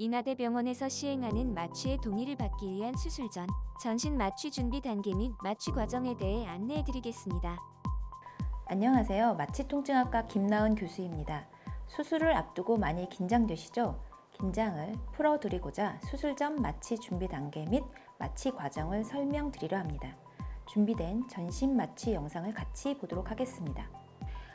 인하대병원에서 시행하는 마취의 동의를 받기 위한 수술 전 전신 마취 준비 단계 및 마취 과정에 대해 안내해 드리겠습니다. 안녕하세요. 마취통증학과 김나은 교수입니다. 수술을 앞두고 많이 긴장되시죠? 긴장을 풀어드리고자 수술 전 마취 준비 단계 및 마취 과정을 설명드리려 합니다. 준비된 전신 마취 영상을 같이 보도록 하겠습니다.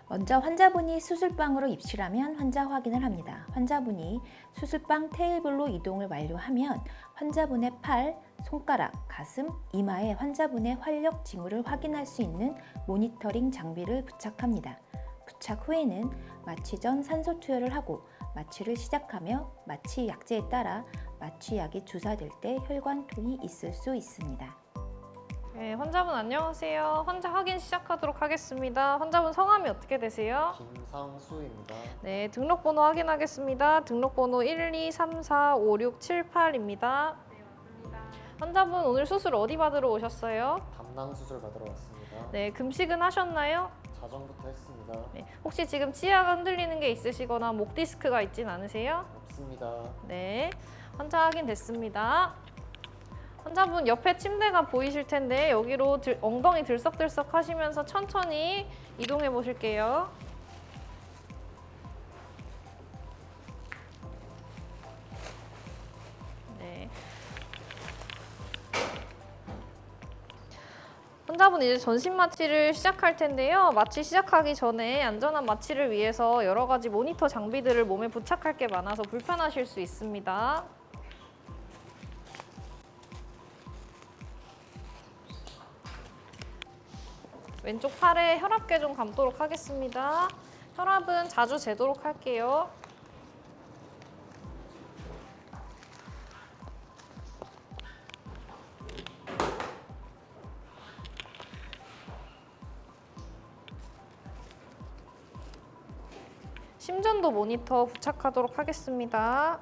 먼저 환자분이 수술방으로 입실하면 환자 확인을 합니다. 환자분이 수술방 테이블로 이동을 완료하면 환자분의 팔, 손가락, 가슴, 이마에 환자분의 활력 징후를 확인할 수 있는 모니터링 장비를 부착합니다. 부착 후에는 마취 전 산소 투여를 하고 마취를 시작하며 마취 약제에 따라 마취약이 주사될 때 혈관 통이 있을 수 있습니다. 네, 환자분 안녕하세요. 환자 확인 시작하도록 하겠습니다. 환자분 성함이 어떻게 되세요? 김상수입니다. 네, 등록번호 확인하겠습니다. 등록번호 123456778입니다. 환자분 오늘 수술 어디 받으러 오셨어요? 담낭 수술 받으러 왔습니다. 네, 금식은 하셨나요? 자정부터 했습니다. 네, 혹시 지금 치아가 흔들리는 게 있으시거나 목 디스크가 있진 않으세요? 없습니다. 네, 환자 확인 됐습니다. 환자분 옆에 침대가 보이실 텐데 여기로 들- 엉덩이 들썩들썩 하시면서 천천히 이동해 보실게요. 네. 환자분 이제 전신 마취를 시작할 텐데요. 마취 시작하기 전에 안전한 마취를 위해서 여러 가지 모니터 장비들을 몸에 부착할 게 많아서 불편하실 수 있습니다. 왼쪽 팔에 혈압계 좀 감도록 하겠습니다. 혈압은 자주 재도록 할게요. 심전도 모니터 부착하도록 하겠습니다.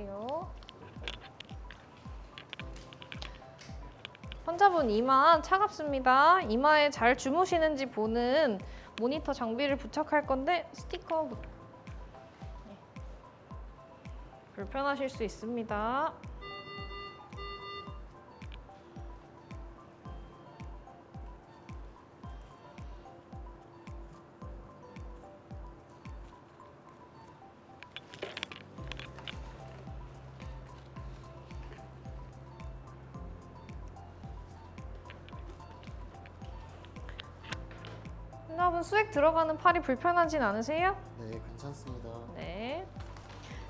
부착할게요. 환자분 이마 차갑습니다. 이마에 잘 주무시는지 보는 모니터 장비를 부착할 건데 스티커 부- 네. 불편하실 수 있습니다. 환자분 수액 들어가는 팔이 불편하진 않으세요? 네, 괜찮습니다. 네.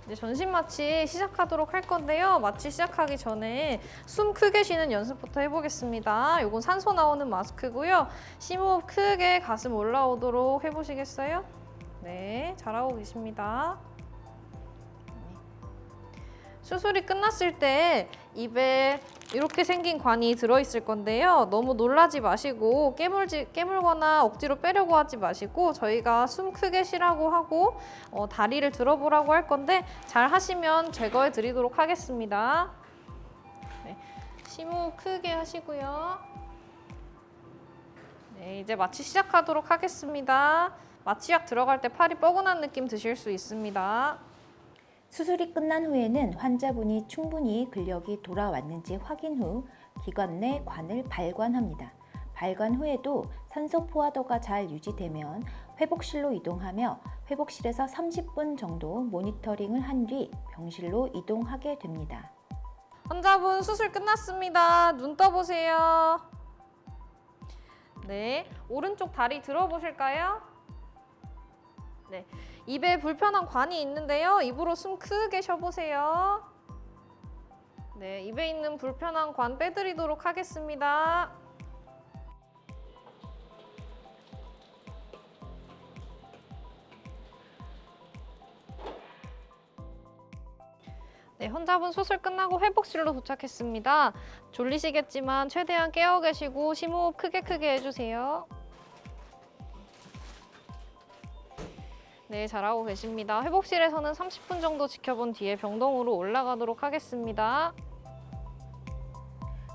이제 전신 마취 시작하도록 할 건데요. 마취 시작하기 전에 숨 크게 쉬는 연습부터 해보겠습니다. 이건 산소 나오는 마스크고요. 심호흡 크게 가슴 올라오도록 해보시겠어요? 네, 잘하고 계십니다. 네. 수술이 끝났을 때 입에 이렇게 생긴 관이 들어있을 건데요. 너무 놀라지 마시고 깨물지, 깨물거나 억지로 빼려고 하지 마시고 저희가 숨 크게 쉬라고 하고 어, 다리를 들어보라고 할 건데 잘 하시면 제거해 드리도록 하겠습니다. 네, 심호흡 크게 하시고요. 네, 이제 마취 시작하도록 하겠습니다. 마취약 들어갈 때 팔이 뻐근한 느낌 드실 수 있습니다. 수술이 끝난 후에는 환자분이 충분히 근력이 돌아왔는지 확인 후 기관 내 관을 발관합니다. 발관 후에도 산소 포화도가 잘 유지되면 회복실로 이동하며 회복실에서 30분 정도 모니터링을 한 뒤 병실로 이동하게 됩니다. 환자분 수술 끝났습니다. 눈 떠보세요. 네, 오른쪽 다리 들어보실까요? 네, 입에 불편한 관이 있는데요. 입으로 숨 크게 쉬어보세요. 네, 입에 있는 불편한 관 빼드리도록 하겠습니다. 네, 환자분 수술 끝나고 회복실로 도착했습니다. 졸리시겠지만 최대한 깨어 계시고 심호흡 크게 크게 해주세요. 네, 잘하고 계십니다. 회복실에서는 30분 정도 지켜본 뒤에 병동으로 올라가도록 하겠습니다.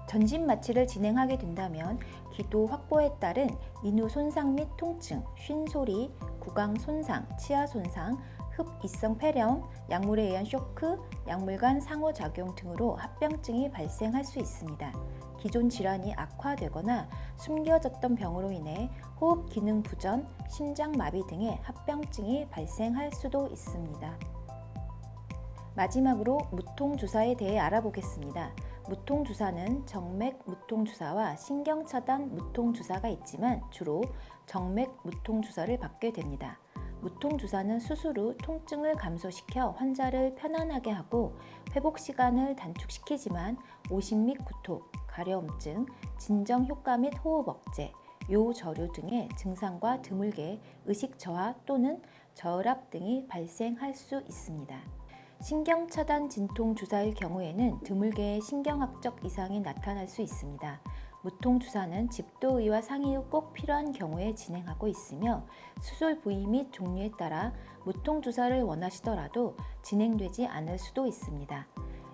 전신 마취를 진행하게 된다면 기도 확보에 따른 인후 손상 및 통증, 쉰소리, 구강 손상, 치아 손상, 흡입성 폐렴, 약물에 의한 쇼크, 약물 간 상호작용 등으로 합병증이 발생할 수 있습니다. 기존 질환이 악화되거나 숨겨졌던 병으로 인해 호흡 기능 부전, 심장 마비 등의 합병증이 발생할 수도 있습니다. 마지막으로 무통 주사에 대해 알아보겠습니다. 무통 주사는 정맥 무통 주사와 신경 차단 무통 주사가 있지만 주로 정맥 무통 주사를 받게 됩니다. 무통 주사는 수술 후 통증을 감소시켜 환자를 편안하게 하고 회복 시간을 단축시키지만 오심 및 구토, 가려움증, 진정 효과 및 호흡 억제, 요저류 등의 증상과 드물게 의식 저하 또는 저혈압 등이 발생할 수 있습니다. 신경 차단 진통 주사일 경우에는 드물게 신경학적 이상이 나타날 수 있습니다. 무통 주사는 집도의와 상의 후 꼭 필요한 경우에 진행하고 있으며 수술 부위 및 종류에 따라 무통 주사를 원하시더라도 진행되지 않을 수도 있습니다.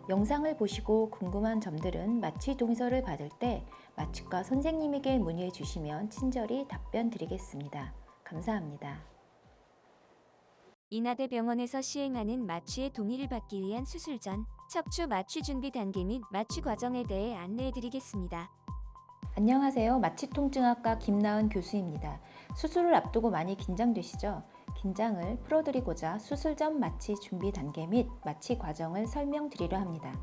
영상을 보시고 궁금한 점들은 마취 동의서를 받을 때 마취과 선생님에게 문의해 주시면 친절히 답변 드리겠습니다. 감사합니다. 인하대 병원에서 시행하는 마취의 동의를 받기 위한 수술 전 척추 마취 준비 단계 및 마취 과정에 대해 안내해 드리겠습니다. 안녕하세요. 마취통증학과 김나은 교수입니다. 수술을 앞두고 많이 긴장되시죠? 긴장을 풀어드리고자 수술 전 마취 준비 단계 및 마취 과정을 설명드리려 합니다.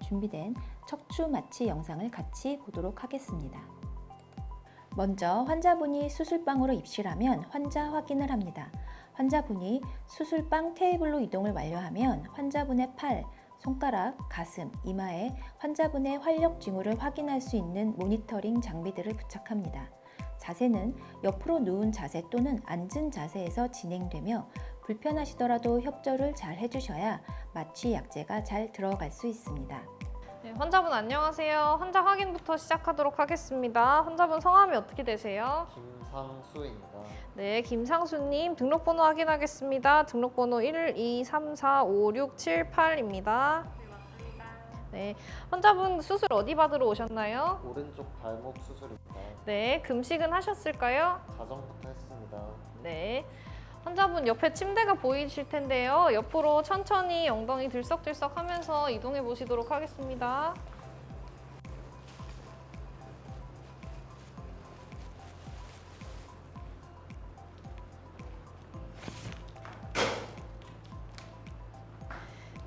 준비된 척추 마취 영상을 같이 보도록 하겠습니다. 먼저 환자분이 수술방으로 입실하면 환자 확인을 합니다. 환자분이 수술방 테이블로 이동을 완료하면 환자분의 팔, 손가락, 가슴, 이마에 환자분의 활력 징후를 확인할 수 있는 모니터링 장비들을 부착합니다. 자세는 옆으로 누운 자세 또는 앉은 자세에서 진행되며 불편하시더라도 협조를 잘 해주셔야 마취 약제가 잘 들어갈 수 있습니다. 네, 환자분 안녕하세요. 환자 확인부터 시작하도록 하겠습니다. 환자분 성함이 어떻게 되세요? 김상수입니다. 네, 김상수님 등록번호 확인하겠습니다. 등록번호 1, 2, 3, 4, 5, 6, 7, 8입니다. 네, 환자분 수술 어디 받으러 오셨나요? 오른쪽 발목 수술입니다. 네, 금식은 하셨을까요? 자정부터 했습니다. 네. 환자분 옆에 침대가 보이실 텐데요. 옆으로 천천히 엉덩이 들썩들썩 하면서 이동해 보시도록 하겠습니다.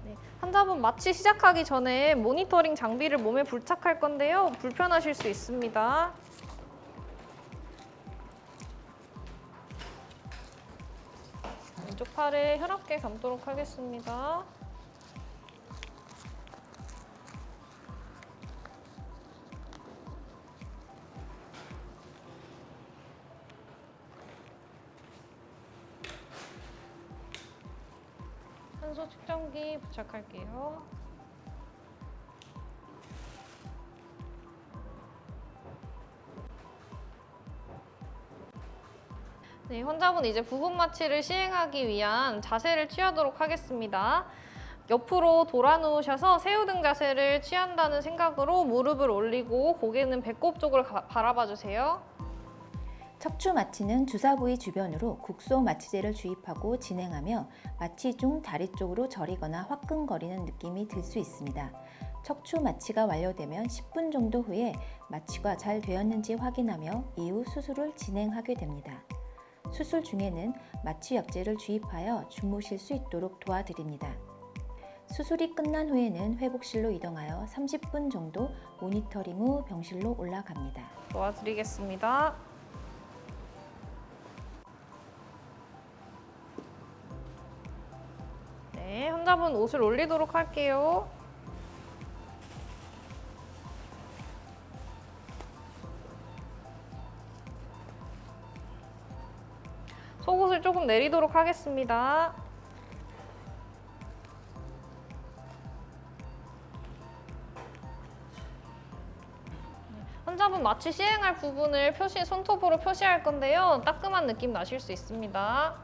네, 환자분 마취 시작하기 전에 모니터링 장비를 몸에 부착할 건데요. 불편하실 수 있습니다. 팔에 혈압계 감도록 하겠습니다. 산소 측정기 부착할게요. 네, 환자분 이제 부분 마취를 시행하기 위한 자세를 취하도록 하겠습니다. 옆으로 돌아 누우셔서 새우등 자세를 취한다는 생각으로 무릎을 올리고 고개는 배꼽 쪽을 가- 바라봐 주세요. 척추 마취는 주사 부위 주변으로 국소 마취제를 주입하고 진행하며 마취 중 다리 쪽으로 저리거나 화끈거리는 느낌이 들 수 있습니다. 척추 마취가 완료되면 10분 정도 후에 마취가 잘 되었는지 확인하며 이후 수술을 진행하게 됩니다. 수술 중에는 마취 약제를 주입하여 주무실 수 있도록 도와드립니다. 수술이 끝난 후에는 회복실로 이동하여 30분 정도 모니터링 후 병실로 올라갑니다. 도와드리겠습니다. 네, 환자분 옷을 올리도록 할게요. 손톱을 조금 내리도록 하겠습니다. 네, 환자분 마취 시행할 부분을 표시 손톱으로 표시할 건데요. 따끔한 느낌 나실 수 있습니다.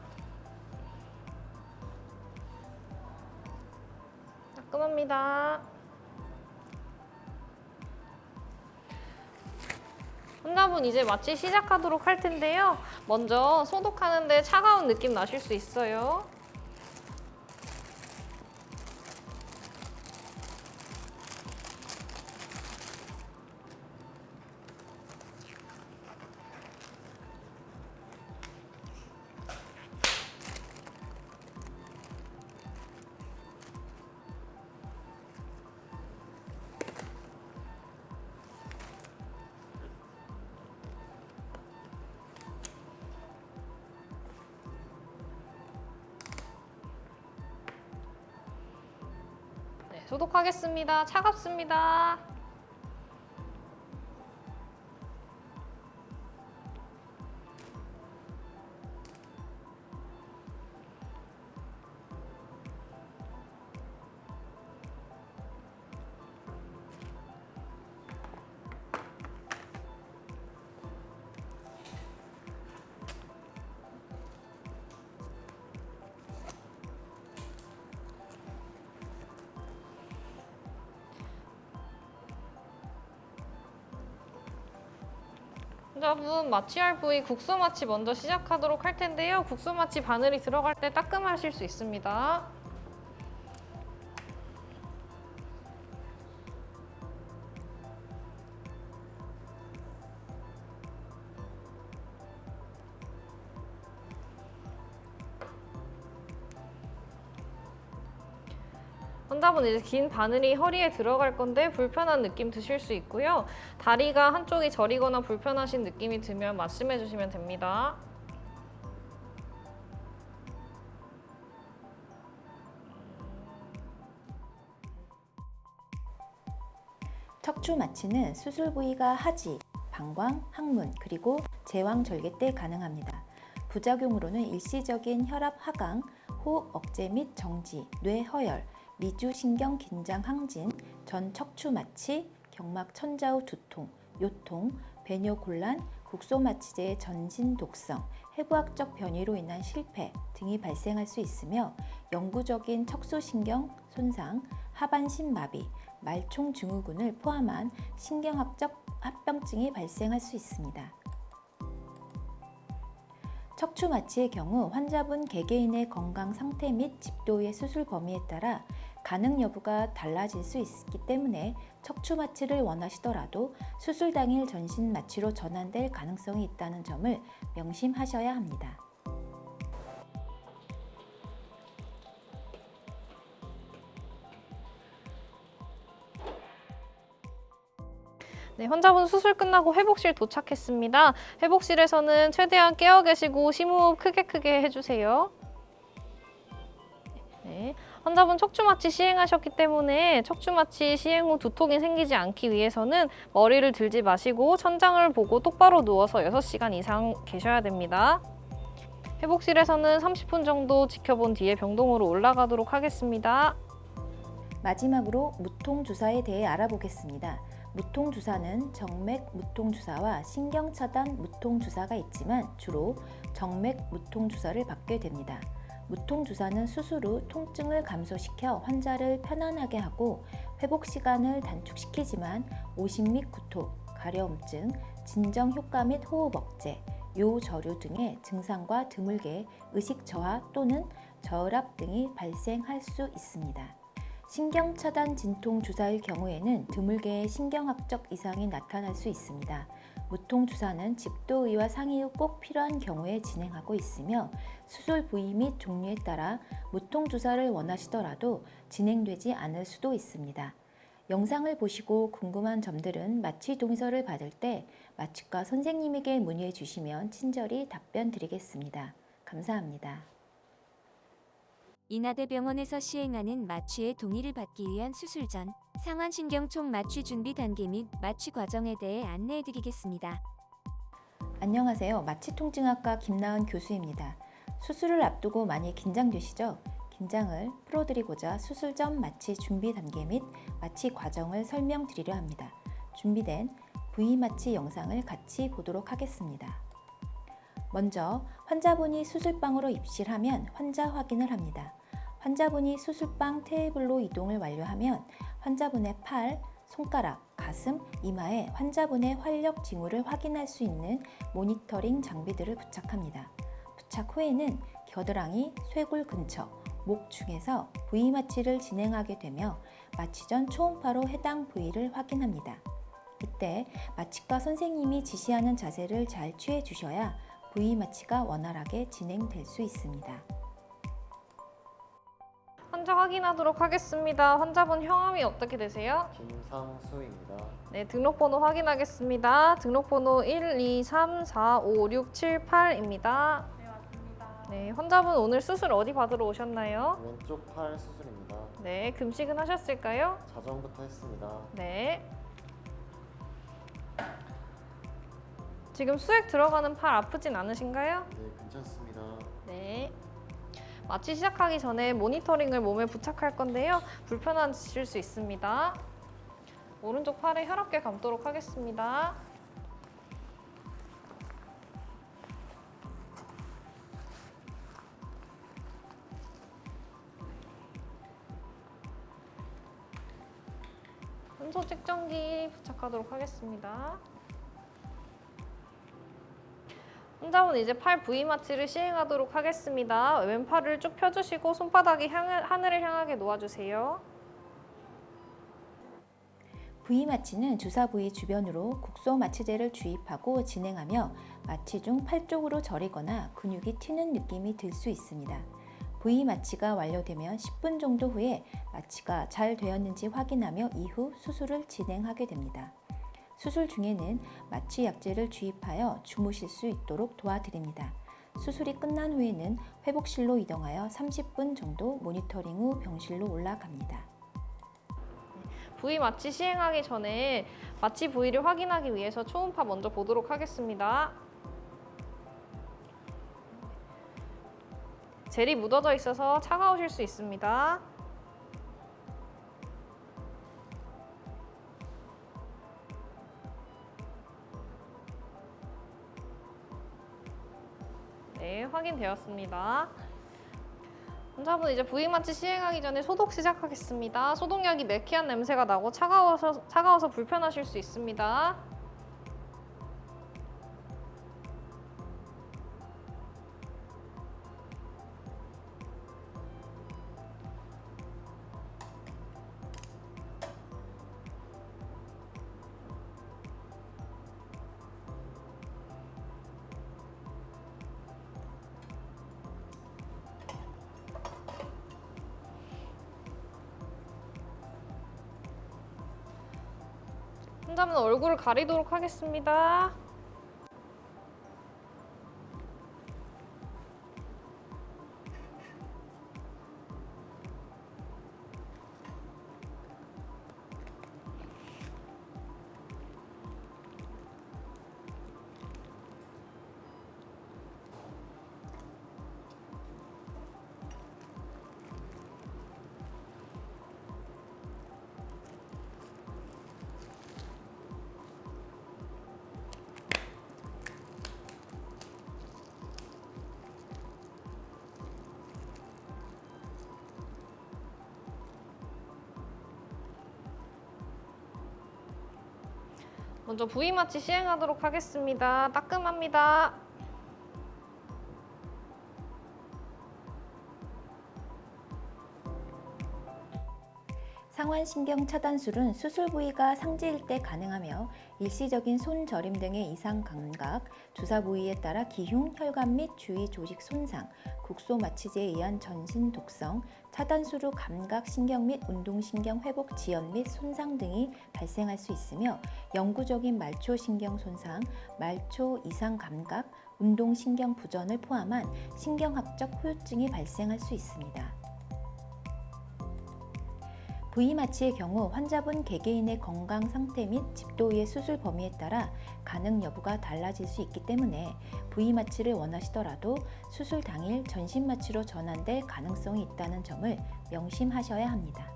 따끔합니다. 환자분 이제 마취 시작하도록 할 텐데요. 먼저 소독하는데 차가운 느낌 나실 수 있어요. 소독하겠습니다. 차갑습니다. 환자분 마취할 부위 국소 마취 먼저 시작하도록 할 텐데요. 국소 마취 바늘이 들어갈 때 따끔하실 수 있습니다. 환자분 이제 긴 바늘이 허리에 들어갈 건데 불편한 느낌 드실 수 있고요. 다리가 한쪽이 저리거나 불편하신 느낌이 들면 말씀해 주시면 됩니다. 척추 마취는 수술 부위가 하지, 방광, 항문, 그리고 제왕 절개 때 가능합니다. 부작용으로는 일시적인 혈압 하강, 호흡 억제 및 정지, 뇌 허열, 미주 신경 긴장 항진, 전 척추 마취, 경막 천자후 두통, 요통, 배뇨 곤란, 국소 마취제의 전신 독성, 해부학적 변이로 인한 실패 등이 발생할 수 있으며 영구적인 척수신경 손상, 하반신 마비, 말총 증후군을 포함한 신경학적 합병증이 발생할 수 있습니다. 척추 마취의 경우 환자분 개개인의 건강 상태 및 집도의 수술 범위에 따라 가능 여부가 달라질 수 있기 때문에 척추 마취를 원하시더라도 수술 당일 전신 마취로 전환될 가능성이 있다는 점을 명심하셔야 합니다. 네, 환자분 수술 끝나고 회복실 도착했습니다. 회복실에서는 최대한 깨어 계시고 심호흡 크게 크게 해주세요. 네, 환자분 척추 마취 시행하셨기 때문에 척추 마취 시행 후 두통이 생기지 않기 위해서는 머리를 들지 마시고 천장을 보고 똑바로 누워서 6시간 이상 계셔야 됩니다. 회복실에서는 30분 정도 지켜본 뒤에 병동으로 올라가도록 하겠습니다. 마지막으로 무통 주사에 대해 알아보겠습니다. 무통 주사는 정맥 무통 주사와 신경 차단 무통 주사가 있지만 주로 정맥 무통 주사를 받게 됩니다. 무통 주사는 수술 후 통증을 감소시켜 환자를 편안하게 하고 회복 시간을 단축시키지만 오심 및 구토, 가려움증, 진정 효과 및 호흡 억제, 요저류 등의 증상과 드물게 의식 저하 또는 저혈압 등이 발생할 수 있습니다. 신경 차단 진통 주사일 경우에는 드물게 신경학적 이상이 나타날 수 있습니다. 무통 주사는 집도의와 상의 후 꼭 필요한 경우에 진행하고 있으며 수술 부위 및 종류에 따라 무통 주사를 원하시더라도 진행되지 않을 수도 있습니다. 영상을 보시고 궁금한 점들은 마취 동의서를 받을 때 마취과 선생님에게 문의해 주시면 친절히 답변 드리겠습니다. 감사합니다. 인하대병원에서 시행하는 마취의 동의를 받기 위한 수술 전 상완신경총 마취 준비 단계 및 마취 과정에 대해 안내해드리겠습니다. 안녕하세요. 마취통증학과 김나은 교수입니다. 수술을 앞두고 많이 긴장되시죠? 긴장을 풀어드리고자 수술 전 마취 준비 단계 및 마취 과정을 설명드리려 합니다. 준비된 V 마취 영상을 같이 보도록 하겠습니다. 먼저 환자분이 수술방으로 입실하면 환자 확인을 합니다. 환자분이 수술방 테이블로 이동을 완료하면 환자분의 팔, 손가락, 가슴, 이마에 환자분의 활력 징후를 확인할 수 있는 모니터링 장비들을 부착합니다. 부착 후에는 겨드랑이, 쇄골 근처, 목 중에서 부위 마취를 진행하게 되며 마취 전 초음파로 해당 부위를 확인합니다. 이때 마취과 선생님이 지시하는 자세를 잘 취해 주셔야 부위 마취가 원활하게 진행될 수 있습니다. 환자 확인하도록 하겠습니다. 환자분 형암이 어떻게 되세요? 김상수입니다. 네, 등록번호 확인하겠습니다. 등록번호 1, 2, 3, 4, 5, 6, 7, 8입니다. 네, 맞습니다. 네, 환자분 오늘 수술 어디 받으러 오셨나요? 왼쪽 팔 수술입니다. 네, 금식은 하셨을까요? 자정부터 했습니다. 네. 지금 수액 들어가는 팔 아프진 않으신가요? 네, 괜찮습니다. 네. 마취 시작하기 전에 모니터링을 몸에 부착할 건데요. 불편하실 수 있습니다. 오른쪽 팔에 혈압계 감도록 하겠습니다. 순서 측정기 부착하도록 하겠습니다. 환자분 이제 팔 부위 마취를 시행하도록 하겠습니다. 왼팔을 쭉 펴주시고 손바닥이 향, 하늘을 향하게 놓아주세요. 부위 마취는 주사 부위 주변으로 국소 마취제를 주입하고 진행하며 마취 중 팔 쪽으로 저리거나 근육이 튀는 느낌이 들 수 있습니다. 부위 마취가 완료되면 10분 정도 후에 마취가 잘 되었는지 확인하며 이후 수술을 진행하게 됩니다. 수술 중에는 마취 약제를 주입하여 주무실 수 있도록 도와드립니다. 수술이 끝난 후에는 회복실로 이동하여 30분 정도 모니터링 후 병실로 올라갑니다. 부위 마취 시행하기 전에 마취 부위를 확인하기 위해서 초음파 먼저 보도록 하겠습니다. 젤이 묻어져 있어서 차가우실 수 있습니다. 확인되었습니다. 환자분 이제 부위 마취 시행하기 전에 소독 시작하겠습니다. 소독약이 매캐한 냄새가 나고 차가워서 차가워서 불편하실 수 있습니다. 환자분 얼굴을 가리도록 하겠습니다. 먼저 부위 마취 시행하도록 하겠습니다. 따끔합니다. 상완신경 차단술은 수술 부위가 상지일 때 가능하며 일시적인 손 저림 등의 이상 감각, 주사 부위에 따라 기흉, 혈관 및 주위 조직 손상, 국소 마취제에 의한 전신 독성, 차단술 후 감각 신경 및 운동 신경 회복 지연 및 손상 등이 발생할 수 있으며 영구적인 말초 신경 손상, 말초 이상 감각, 운동 신경 부전을 포함한 신경학적 후유증이 발생할 수 있습니다. 부위 마취의 경우 환자분 개개인의 건강 상태 및 집도의 수술 범위에 따라 가능 여부가 달라질 수 있기 때문에 부위 마취를 원하시더라도 수술 당일 전신 마취로 전환될 가능성이 있다는 점을 명심하셔야 합니다.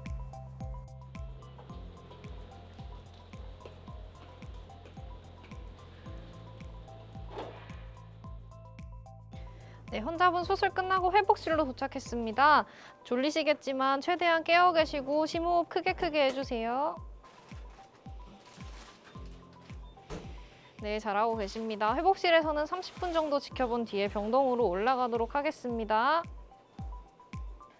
네, 환자분 수술 끝나고 회복실로 도착했습니다. 졸리시겠지만 최대한 깨어 계시고 심호흡 크게 크게 해주세요. 네, 잘하고 계십니다. 회복실에서는 30분 정도 지켜본 뒤에 병동으로 올라가도록 하겠습니다.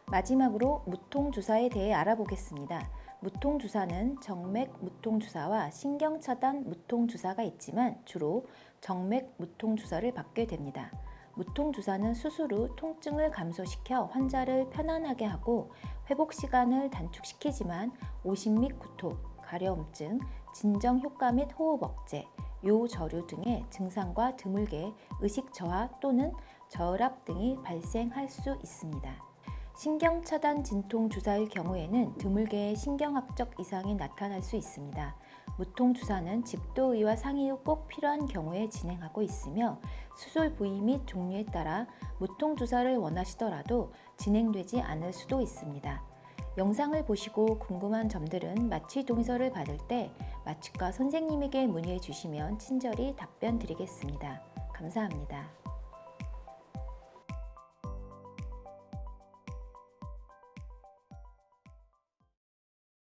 마지막으로 무통 주사에 대해 알아보겠습니다. 무통 주사는 정맥 무통 주사와 신경 차단 무통 주사가 있지만 주로 정맥 무통 주사를 받게 됩니다. 무통 주사는 수술 후 통증을 감소시켜 환자를 편안하게 하고 회복 시간을 단축시키지만 오심 및 구토, 가려움증, 진정 효과 및 호흡 억제, 요저류 등의 증상과 드물게 의식 저하 또는 저혈압 등이 발생할 수 있습니다. 신경 차단 진통 주사일 경우에는 드물게 신경학적 이상이 나타날 수 있습니다. 무통 주사는 집도의와 상의 후 꼭 필요한 경우에 진행하고 있으며 수술 부위 및 종류에 따라 무통 주사를 원하시더라도 진행되지 않을 수도 있습니다. 영상을 보시고 궁금한 점들은 마취 동의서를 받을 때 마취과 선생님에게 문의해 주시면 친절히 답변 드리겠습니다. 감사합니다.